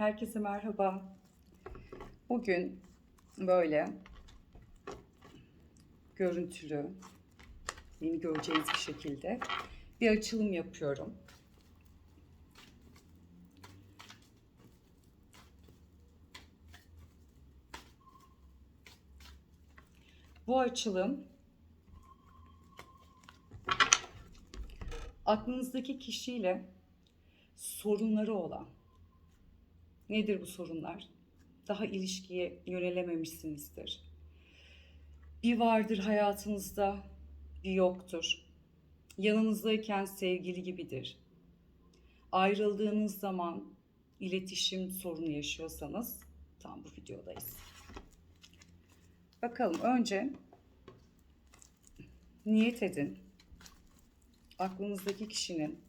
Herkese merhaba. Bugün böyle görüntülü, beni göreceğiniz bir şekilde bir açılım yapıyorum. Bu açılım aklınızdaki kişiyle sorunları olan nedir bu sorunlar? Daha ilişkiye yönelememişsinizdir. Bir vardır hayatınızda, bir yoktur. Yanınızdayken sevgili gibidir. Ayrıldığınız zaman iletişim sorunu yaşıyorsanız tam bu videodayız. Bakalım önce niyet edin. Aklınızdaki kişinin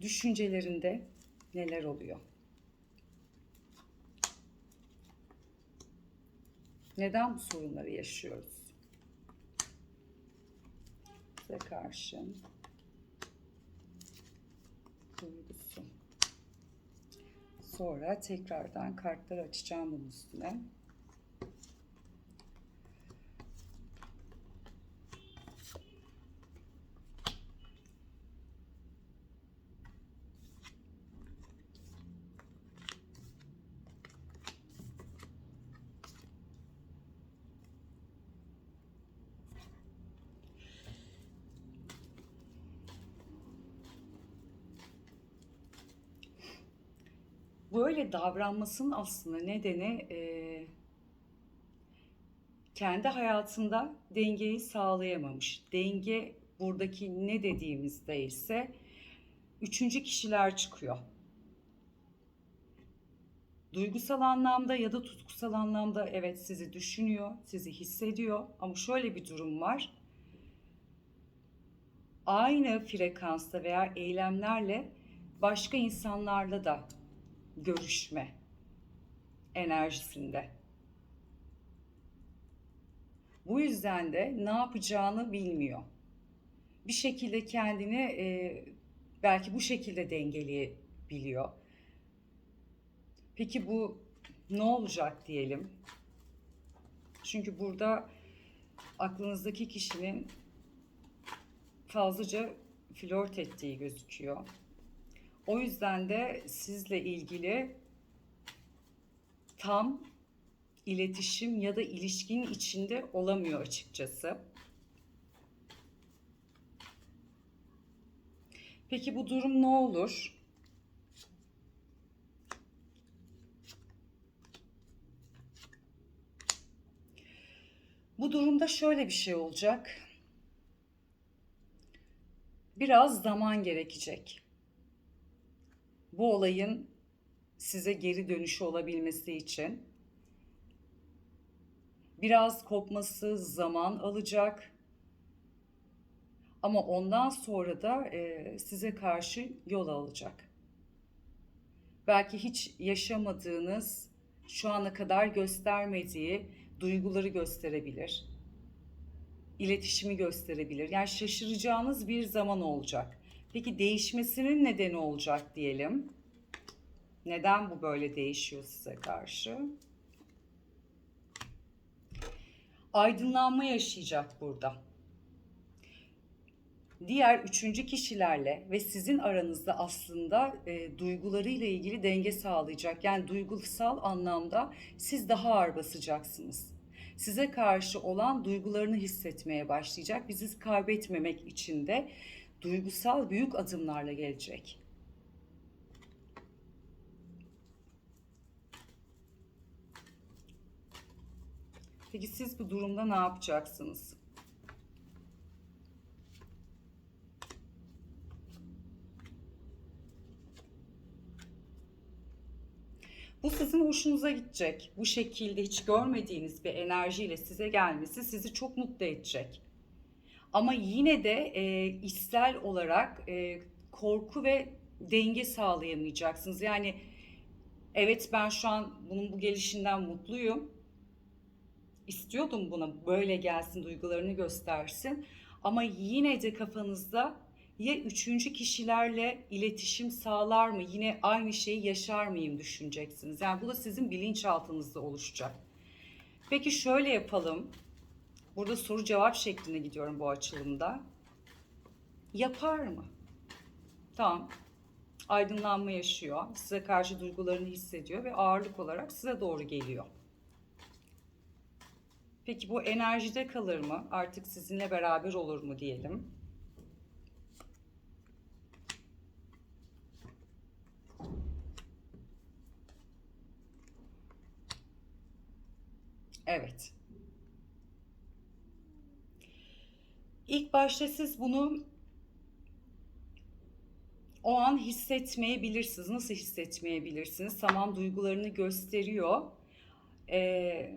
düşüncelerinde neler oluyor? Neden bu sorunları yaşıyoruz? Size karşı duygusu. Sonra tekrardan kartları açacağım bunun üstüne. Böyle davranmasının aslında nedeni e, kendi hayatında dengeyi sağlayamamış. Denge buradaki ne dediğimizde ise üçüncü kişiler çıkıyor. Duygusal anlamda ya da tutkusal anlamda evet sizi düşünüyor, sizi hissediyor ama şöyle bir durum var. Aynı frekansta veya eylemlerle başka insanlarla da görüşme enerjisinde. Bu yüzden de ne yapacağını bilmiyor. Bir şekilde kendini e, belki bu şekilde dengeleyebiliyor. Peki bu ne olacak diyelim? Çünkü burada aklınızdaki kişinin fazlaca flört ettiği gözüküyor. O yüzden de sizle ilgili tam iletişim ya da ilişkinin içinde olamıyor açıkçası. Peki bu durum ne olur? Bu durumda şöyle bir şey olacak. Biraz zaman gerekecek bu olayın size geri dönüşü olabilmesi için biraz kopması zaman alacak. Ama ondan sonra da e, size karşı yol alacak. Belki hiç yaşamadığınız, şu ana kadar göstermediği duyguları gösterebilir. İletişimi gösterebilir. Yani şaşıracağınız bir zaman olacak. Peki değişmesinin nedeni olacak diyelim. Neden bu böyle değişiyor size karşı? Aydınlanma yaşayacak burada. Diğer üçüncü kişilerle ve sizin aranızda aslında e, duygularıyla ilgili denge sağlayacak. Yani duygusal anlamda siz daha ağır basacaksınız. Size karşı olan duygularını hissetmeye başlayacak. Bizi kaybetmemek için de duygusal büyük adımlarla gelecek. Peki siz bu durumda ne yapacaksınız? Bu sizin hoşunuza gidecek. Bu şekilde hiç görmediğiniz bir enerjiyle size gelmesi sizi çok mutlu edecek. Ama yine de e, içsel olarak e, korku ve denge sağlayamayacaksınız. Yani evet ben şu an bunun bu gelişinden mutluyum. İstiyordum buna böyle gelsin, duygularını göstersin. Ama yine de kafanızda ya üçüncü kişilerle iletişim sağlar mı? Yine aynı şeyi yaşar mıyım düşüneceksiniz. Yani bu da sizin bilinçaltınızda oluşacak. Peki şöyle yapalım. Burada soru cevap şeklinde gidiyorum bu açılımda. Yapar mı? Tamam. Aydınlanma yaşıyor. Size karşı duygularını hissediyor ve ağırlık olarak size doğru geliyor. Peki bu enerjide kalır mı? Artık sizinle beraber olur mu diyelim. Evet. İlk başta siz bunu o an hissetmeyebilirsiniz. Nasıl hissetmeyebilirsiniz? Tamam duygularını gösteriyor. Ee,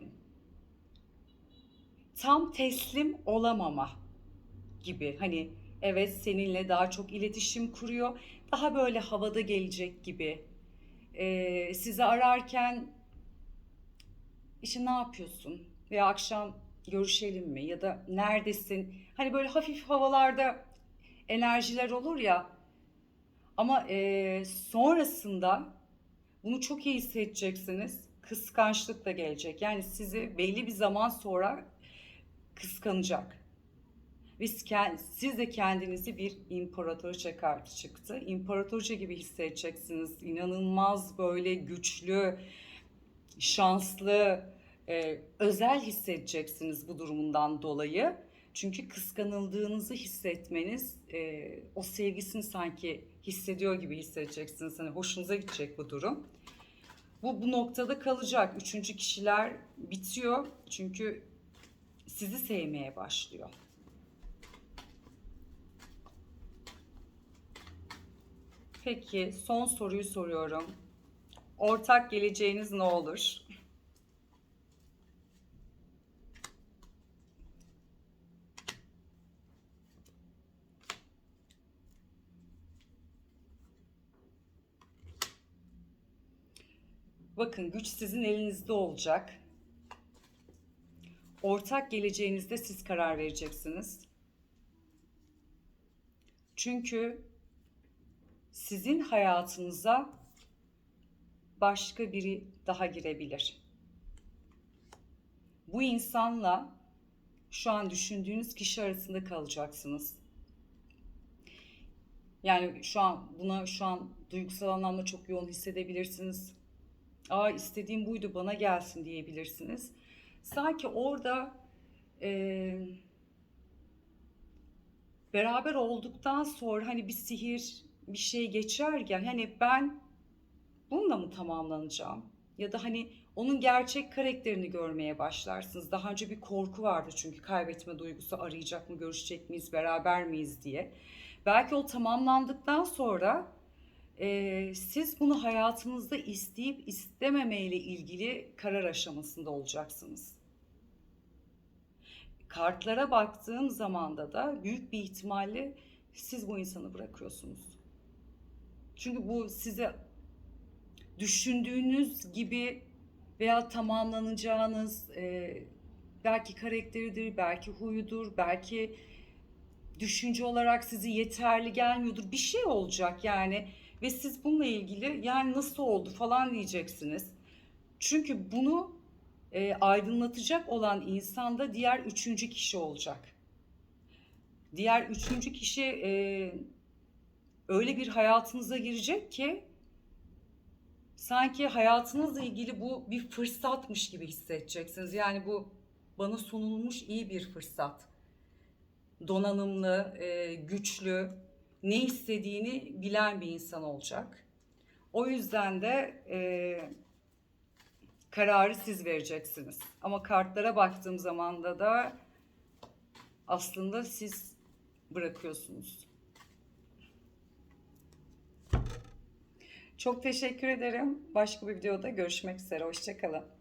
tam teslim olamama gibi. Hani evet seninle daha çok iletişim kuruyor. Daha böyle havada gelecek gibi. Ee, sizi ararken işte ne yapıyorsun? Veya akşam görüşelim mi? Ya da neredesin? Hani böyle hafif havalarda enerjiler olur ya. Ama e, sonrasında bunu çok iyi hissedeceksiniz. Kıskançlık da gelecek. Yani sizi belli bir zaman sonra kıskanacak. Ve siz de kendinizi bir imparatoriçe kartı çıktı. İmparatoriçe gibi hissedeceksiniz. İnanılmaz böyle güçlü, şanslı, e, özel hissedeceksiniz bu durumundan dolayı. Çünkü kıskanıldığınızı hissetmeniz, e, o sevgisini sanki hissediyor gibi hissedeceksiniz. Hani hoşunuza gidecek bu durum. Bu bu noktada kalacak. Üçüncü kişiler bitiyor. Çünkü sizi sevmeye başlıyor. Peki son soruyu soruyorum. Ortak geleceğiniz ne olur? Bakın güç sizin elinizde olacak. Ortak geleceğinizde siz karar vereceksiniz. Çünkü sizin hayatınıza başka biri daha girebilir. Bu insanla şu an düşündüğünüz kişi arasında kalacaksınız. Yani şu an buna şu an duygusal anlamda çok yoğun hissedebilirsiniz. Aa istediğim buydu bana gelsin diyebilirsiniz. Sanki orada e, beraber olduktan sonra hani bir sihir bir şey geçerken hani ben bununla mı tamamlanacağım? Ya da hani onun gerçek karakterini görmeye başlarsınız. Daha önce bir korku vardı çünkü kaybetme duygusu arayacak mı, görüşecek miyiz, beraber miyiz diye. Belki o tamamlandıktan sonra siz bunu hayatınızda isteyip istememeyle ilgili karar aşamasında olacaksınız. Kartlara baktığım zamanda da büyük bir ihtimalle siz bu insanı bırakıyorsunuz. Çünkü bu size düşündüğünüz gibi veya tamamlanacağınız e, belki karakteridir, belki huyudur, belki düşünce olarak sizi yeterli gelmiyordur. Bir şey olacak yani ve siz bununla ilgili yani nasıl oldu falan diyeceksiniz. Çünkü bunu e, aydınlatacak olan insan da diğer üçüncü kişi olacak. Diğer üçüncü kişi e, öyle bir hayatınıza girecek ki sanki hayatınızla ilgili bu bir fırsatmış gibi hissedeceksiniz. Yani bu bana sunulmuş iyi bir fırsat. Donanımlı, e, güçlü, ne istediğini bilen bir insan olacak. O yüzden de e, kararı siz vereceksiniz. Ama kartlara baktığım zaman da da aslında siz bırakıyorsunuz. Çok teşekkür ederim. Başka bir videoda görüşmek üzere. Hoşçakalın.